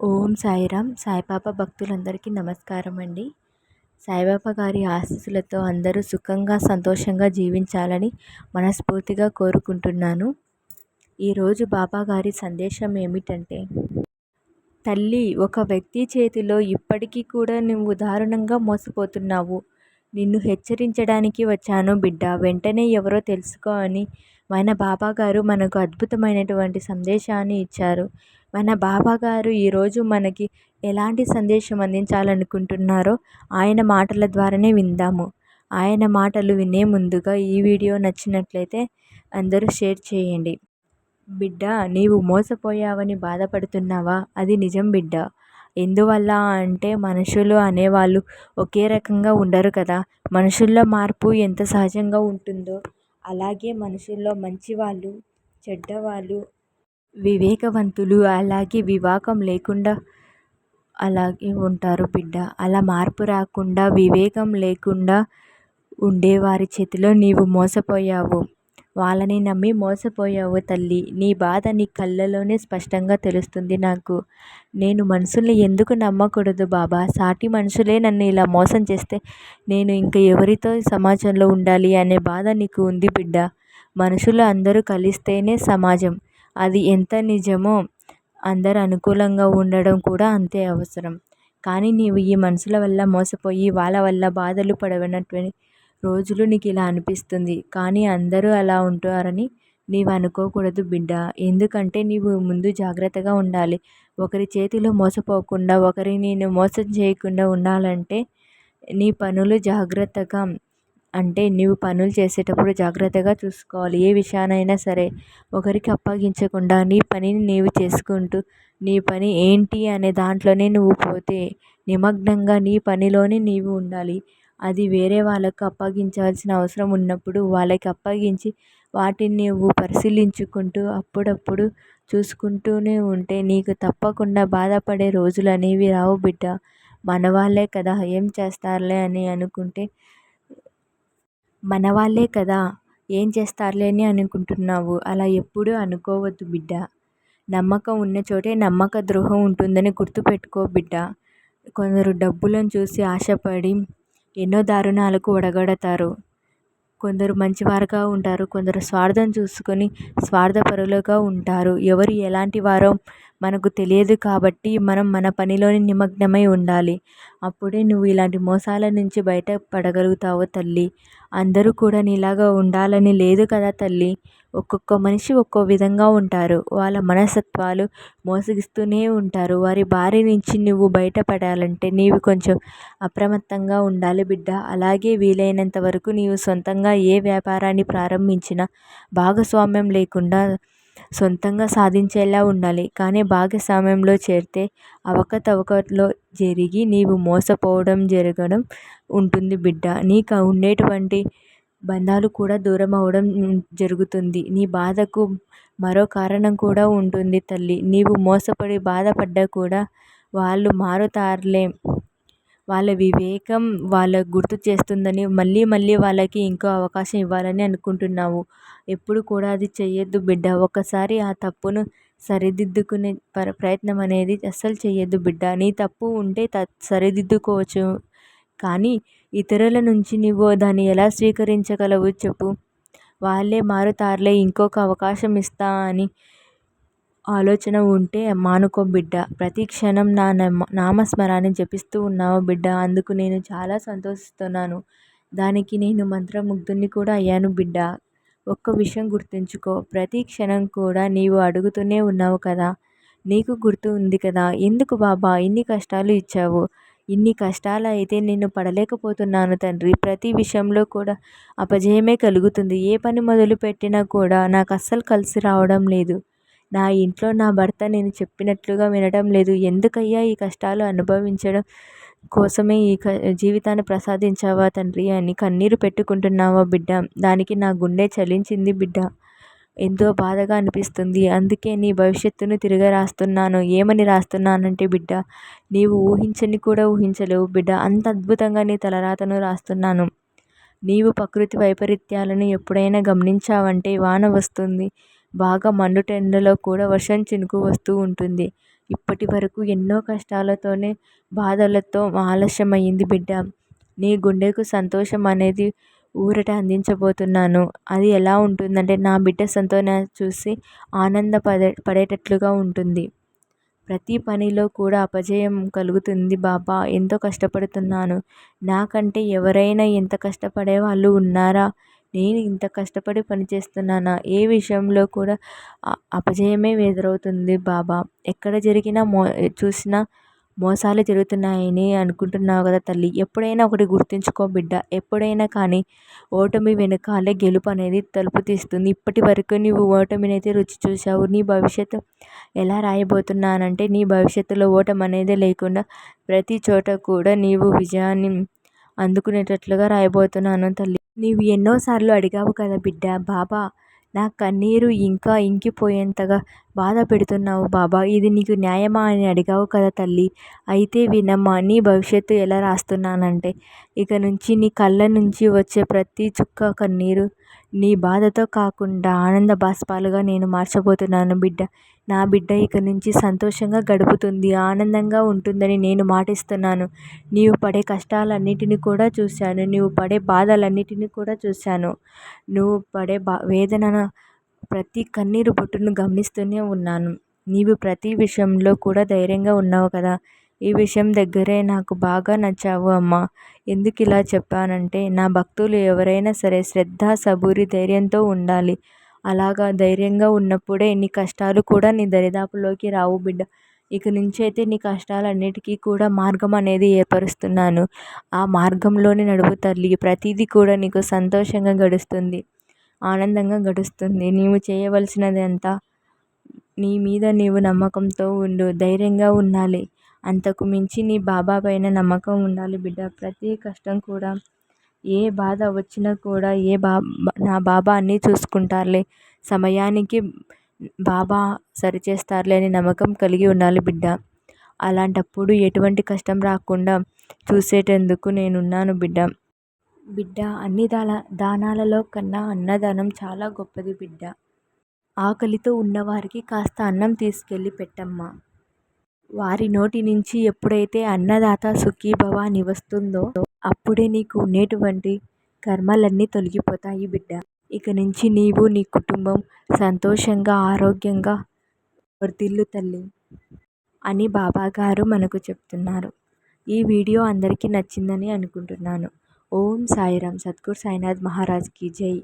ఓం సాయిరామ్. సాయిబాబా భక్తులందరికీ నమస్కారం అండి సాయిబాబా గారి ఆశీస్సులతో అందరూ సుఖంగా సంతోషంగా జీవించాలని మనస్ఫూర్తిగా కోరుకుంటున్నాను. ఈరోజు బాబా గారి సందేశం ఏమిటంటే తల్లి ఒక వ్యక్తి చేతిలో ఇప్పటికీ కూడా నువ్వు దారుణంగా మోసపోతున్నావు. నిన్ను హెచ్చరించడానికి వచ్చాను బిడ్డ. వెంటనే ఎవరో తెలుసుకో అని మన బాబా గారు మనకు అద్భుతమైనటువంటి సందేశాన్ని ఇచ్చారు. మన బాబాగారు ఈరోజు మనకి ఎలాంటి సందేశం అందించాలనుకుంటున్నారో ఆయన మాటల ద్వారానే విందాము. ఆయన మాటలు వినే ముందుగా ఈ వీడియో నచ్చినట్లయితే అందరూ షేర్ చేయండి. బిడ్డ నీవు మోసపోయావని బాధపడుతున్నావా? అది నిజం బిడ్డ. ఎందువల్ల అంటే మనుషులు అనేవాళ్ళు ఒకే రకంగా ఉండరు కదా. మనుషుల్లో మార్పు ఎంత సహజంగా ఉంటుందో. అలాగే మనుషుల్లో మంచివాళ్ళు చెడ్డవాళ్ళు వివేకవంతులు అలాగే వివాకం లేకుండా అలాగే ఉంటారు బిడ్డ. అలా మార్పు రాకుండా వివేకం లేకుండా ఉండేవారి చేతిలో నీవు మోసపోయావు. వాళ్ళని నమ్మి మోసపోయావు తల్లి. నీ బాధ నీ కళ్ళలోనే స్పష్టంగా తెలుస్తుంది నాకు. నేను మనుషుల్ని ఎందుకు నమ్మకూడదు బాబా? సాటి మనుషులే నన్ను ఇలా మోసం చేస్తే నేను ఇంకా ఎవరితో సమాజంలో ఉండాలి అనే బాధ నీకు ఉంది బిడ్డ. మనుషులు అందరూ కలిస్తేనే సమాజం. అది ఎంత నిజమో అందరు అనుకూలంగా ఉండడం కూడా అంతే అవసరం. కానీ నీవు ఈ మనుషుల వల్ల మోసపోయి వాళ్ళ వల్ల బాధలు పడవనటువంటి రోజులు నీకు ఇలా అనిపిస్తుంది. కానీ అందరూ అలా ఉంటారని నీవు అనుకోకూడదు బిడ్డ. ఎందుకంటే నీవు ముందు జాగ్రత్తగా ఉండాలి. ఒకరి చేతిలో మోసపోకుండా ఒకరిని మోసం చేయకుండా ఉండాలంటే నీ పనులు జాగ్రత్తగా అంటే నీవు పనులు చేసేటప్పుడు జాగ్రత్తగా చూసుకోవాలి. ఏ విషయానైనా సరే ఒకరికి అప్పగించకుండా నీ పనిని నీవు చేసుకుంటూ నీ పని ఏంటి అనే దాంట్లోనే నువ్వు పోతే నిమగ్నంగా నీ పనిలోనే నీవు ఉండాలి. అది వేరే వాళ్ళకు అప్పగించాల్సిన అవసరం ఉన్నప్పుడు వాళ్ళకి అప్పగించి వాటిని నువ్వు పరిశీలించుకుంటూ అప్పుడప్పుడు చూసుకుంటూనే ఉంటే నీకు తప్పకుండా బాధపడే రోజులు అనేవి రావు బిడ్డ. మన వాళ్ళే కదా ఏం చేస్తారులే అని అనుకుంటే మన వాళ్ళే కదా ఏం చేస్తారులే అని అనుకుంటున్నావు. అలా ఎప్పుడూ అనుకోవద్దు బిడ్డ. నమ్మకం ఉన్న చోటే నమ్మక ద్రోహం ఉంటుందని గుర్తుపెట్టుకో బిడ్డ. కొందరు డబ్బులను చూసి ఆశపడి ఎన్నో దారుణాలకు ఒడగడతారు. కొందరు మంచివారుగా ఉంటారు కొందరు స్వార్థం చూసుకొని స్వార్థపరులుగా ఉంటారు. ఎవరు ఎలాంటి వారో మనకు తెలియదు కాబట్టి మనం మన పనిలోనే నిమగ్నమై ఉండాలి. అప్పుడే నువ్వు ఇలాంటి మోసాల నుంచి బయటపడగలుగుతావు తల్లి. అందరూ కూడా నీలాగా ఉండాలని లేదు కదా తల్లి. ఒక్కొక్క మనిషి ఒక్కో విధంగా ఉంటారు. వాళ్ళ మనస్తత్వాలు మోసగిస్తూనే ఉంటారు. వారి బారి నుంచి నువ్వు బయటపడాలంటే నీవు కొంచెం అప్రమత్తంగా ఉండాలి బిడ్డ. అలాగే వీలైనంత వరకు నీవు సొంతంగా ఏ వ్యాపారాన్ని ప్రారంభించినా భాగస్వామ్యం లేకుండా సొంతంగా సాధించేలా ఉండాలి. కానీ భాగస్వామ్యంలో చేరితే అవకతవకలో జరిగి నీవు మోసపోవడం జరగడం ఉంటుంది బిడ్డ. నీకు ఉండేటువంటి బంధాలు కూడా దూరం అవ్వడం జరుగుతుంది. నీ బాధకు మరో కారణం కూడా ఉంటుంది తల్లి. నీవు మోసపడి బాధపడ్డా కూడా వాళ్ళు మారుతారులే. వాళ్ళ వివేకం వాళ్ళకు గుర్తు చేస్తుందని మళ్ళీ మళ్ళీ వాళ్ళకి ఇంకో అవకాశం ఇవ్వాలని అనుకుంటున్నావు. ఎప్పుడు కూడా అది చేయొద్దు బిడ్డ. ఒకసారి ఆ తప్పును సరిదిద్దుకునే పర ప్రయత్నం అనేది అస్సలు చేయొద్దు బిడ్డ. నీ తప్పు ఉంటే త సరిదిద్దుకోవచ్చు. కానీ ఇతరుల నుంచి నువ్వు దాన్ని ఎలా స్వీకరించగలవు చెప్పు. వాళ్ళే మారుతారులే. ఇంకొక అవకాశం ఇస్తా అని ఆలోచన ఉంటే మానుకో బిడ్డ. ప్రతి క్షణం నా నామస్మరాన్ని జపిస్తూ ఉన్నావు బిడ్డ. అందుకు నేను చాలా సంతోషిస్తున్నాను. దానికి నేను మంత్రముగ్ధుని కూడా అయ్యాను బిడ్డ. ఒక్క విషయం గుర్తుంచుకో. ప్రతి క్షణం కూడా నీవు అడుగుతూనే ఉన్నావు కదా. నీకు గుర్తు ఉంది కదా. ఎందుకు బాబా? ఇన్ని కష్టాలు ఇచ్చావు. ఇన్ని కష్టాలు అయితే నేను పడలేకపోతున్నాను తండ్రి. ప్రతి విషయంలో కూడా అపజయమే కలుగుతుంది. ఏ పని మొదలు పెట్టినా కూడా నాకు అస్సలు కలిసి రావడం లేదు. నా ఇంట్లో నా భర్త నేను చెప్పినట్లుగా వినడం లేదు. ఎందుకయ్యా ఈ కష్టాలు అనుభవించడం కోసమే ఈ జీవితాన్ని ప్రసాదించావా తండ్రి అని కన్నీరు పెట్టుకుంటున్నావా బిడ్డ? దానికి నా గుండె చలించింది బిడ్డ. ఎంతో బాధగా అనిపిస్తుంది. అందుకే నీ భవిష్యత్తును తిరగ రాస్తున్నాను. ఏమని రాస్తున్నానంటే బిడ్డ నీవు ఊహించని కూడా ఊహించలేవు బిడ్డ. అంత అద్భుతంగా నీ తలరాతను రాస్తున్నాను. నీవు ప్రకృతి వైపరీత్యాలను ఎప్పుడైనా గమనించావంటే వాన వస్తుంది. బాగా మండుటెండలో కూడా వర్షం చినుకు వస్తూ ఉంటుంది. ఇప్పటి వరకు ఎన్నో కష్టాలతోనే బాధలతో ఆలస్యం అయ్యింది బిడ్డ. నీ గుండెకు సంతోషం అనేది ఊరట అందించబోతున్నాను. అది ఎలా ఉంటుందంటే నా బిడ్డ సంతోషం చూసి ఆనందపడే పడేటట్లుగా ఉంటుంది. ప్రతి పనిలో కూడా అపజయం కలుగుతుంది బాబా. ఎంతో కష్టపడుతున్నాను. నాకంటే ఎవరైనా ఎంత కష్టపడే వాళ్ళు ఉన్నారా? నేను ఇంత కష్టపడి పనిచేస్తున్నానా ఏ విషయంలో కూడా అపజయమే ఎదురవుతుంది బాబా. ఎక్కడ జరిగినా మో చూసినా మోసాలు జరుగుతున్నాయని అనుకుంటున్నావు కదా తల్లి. ఎప్పుడైనా ఒకటి గుర్తుంచుకో బిడ్డ. ఎప్పుడైనా కానీ ఓటమి వెనకాలే గెలుపు అనేది తలుపు తీస్తుంది. ఇప్పటి వరకు నీవు ఓటమిని అయితే రుచి చూసావు నీ భవిష్యత్తు ఎలా రాయబోతున్నానంటే నీ భవిష్యత్తులో ఓటమి అనేది లేకుండా ప్రతి చోట కూడా నీవు విజయాన్ని అందుకునేటట్లుగా రాయబోతున్నాను తల్లి. నీవు ఎన్నోసార్లు అడిగావు కదా బిడ్డ బాబా. నా కన్నీరు ఇంకా ఇంకిపోయేంతగా బాధ పెడుతున్నావు బాబా. ఇది నీకు న్యాయమా అని అడిగావు కదా తల్లి. అయితే వినమ్మా నీ భవిష్యత్తు ఎలా రాస్తున్నానంటే ఇక నుంచి నీ కళ్ళ నుంచి వచ్చే ప్రతి చుక్క కన్నీరు నీ బాధతో కాకుండా ఆనంద బాష్పాలుగా నేను మార్చబోతున్నాను బిడ్డ. నా బిడ్డ ఇక నుంచి సంతోషంగా గడుపుతుంది ఆనందంగా ఉంటుందని నేను మాటిస్తున్నాను. నీవు పడే కష్టాలన్నిటిని కూడా చూశాను. నీవు పడే బాధలన్నిటిని కూడా చూశాను. నువ్వు పడే బా వేదన ప్రతి కన్నీరు బొట్టును గమనిస్తూనే ఉన్నాను. నీవు ప్రతి విషయంలో కూడా ధైర్యంగా ఉన్నావు కదా. ఈ విషయం దగ్గరే నాకు బాగా నచ్చావు అమ్మా. ఎందుకు ఇలా చెప్పానంటే నా భక్తులు ఎవరైనా సరే శ్రద్ధ సబూరి ధైర్యంతో ఉండాలి. అలాగా ధైర్యంగా ఉన్నప్పుడే నీ కష్టాలు కూడా నీ దరిదాపులోకి రావు బిడ్డ. ఇక నుంచి అయితే నీ కష్టాలన్నిటికీ కూడా మార్గం అనేది ఏర్పరుస్తున్నాను. ఆ మార్గంలోనే నడుపు తల్లి. ప్రతిదీ కూడా నీకు సంతోషంగా గడుస్తుంది. ఆనందంగా గడుస్తుంది. నీవు చేయవలసినది అంతా నీ మీద నీవు నమ్మకంతో ఉండు. ధైర్యంగా ఉండాలి. అంతకు మించి నీ బాబా పైన నమ్మకం ఉండాలి బిడ్డ. ప్రతి కష్టం కూడా ఏ బాధ వచ్చినా కూడా ఏ బా నా బాబా అన్నీ చూసుకుంటారులే. సమయానికి బాబా సరిచేస్తారులే అని నమ్మకం కలిగి ఉండాలి బిడ్డ. అలాంటప్పుడు ఎటువంటి కష్టం రాకుండా చూసేటందుకు నేనున్నాను బిడ్డ. బిడ్డ అన్ని దాన దానాలలో కన్నా అన్నదానం చాలా గొప్పది బిడ్డ. ఆకలితో ఉన్నవారికి కాస్త అన్నం తీసుకెళ్ళి పెట్టమ్మా. వారి నోటి నుంచి ఎప్పుడైతే అన్నదాత సుఖీభవ అని వస్తుందో అప్పుడే నీకు ఉండేటువంటి కర్మలన్నీ తొలగిపోతాయి బిడ్డ. ఇక నుంచి నీవు నీ కుటుంబం సంతోషంగా ఆరోగ్యంగా వర్తిల్లు తల్లి అని బాబాగారు మనకు చెప్తున్నారు. ఈ వీడియో అందరికీ నచ్చిందని అనుకుంటున్నాను. ఓం సాయిరామ్. సద్గురు సాయినాథ్ మహారాజ్కి జై.